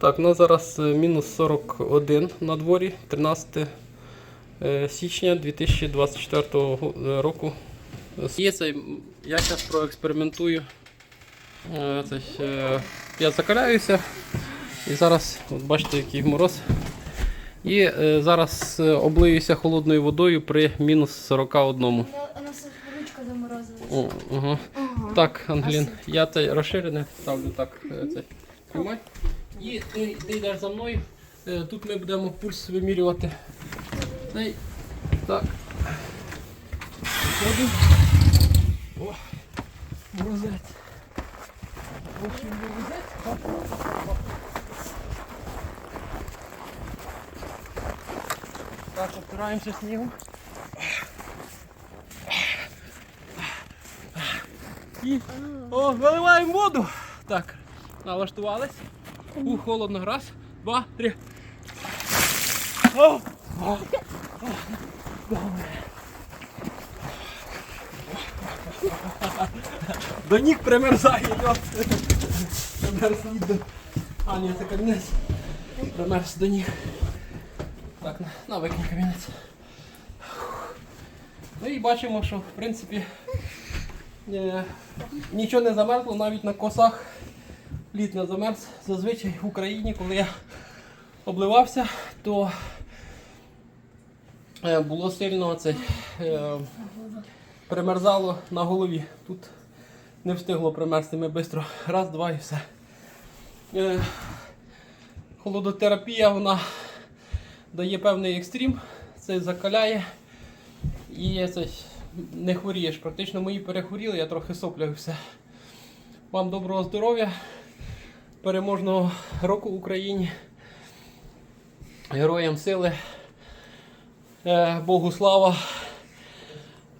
Так, ну зараз е, мінус 41 на дворі, 13 е, січня 2024 е, року. Я зараз проекспериментую. Я закаляюся і зараз, от бачите, який мороз. І зараз облиюся холодною водою при мінус 41. У нас. О, ага. Так, Ангелін, я це розширене ставлю так. Це. Тримай. І ти, ти йдеш за мною. Е, Тут ми будемо пульс вимірювати. Так. Виходимо. О, морозець. Ось морозець. Так, опираємося снігом. І о, виливаємо воду. Так, налаштувались. У, холодно. Раз, два, три. О! О! До ніг примерзає. Примерз до... А, ні, це камінець. Примерз до ніг. Так, на, на викинь камінець. Ну і бачимо, що в принципі Е, Нічого не замерзло навіть на косах. Лід не замерз. Зазвичай в Україні, коли я обливався, то е, було сильно це, е, примерзало на голові. Тут не встигло примерзти, ми швидко раз, два і все. Е, холодотерапія вона дає певний екстрім, це закаляє. І це не хворієш. Практично мої перехворіли, я трохи соплю все. Вам доброго здоров'я, переможного року Україні, героям сили, Е, Богу слава,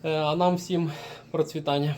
Е, а нам всім процвітання.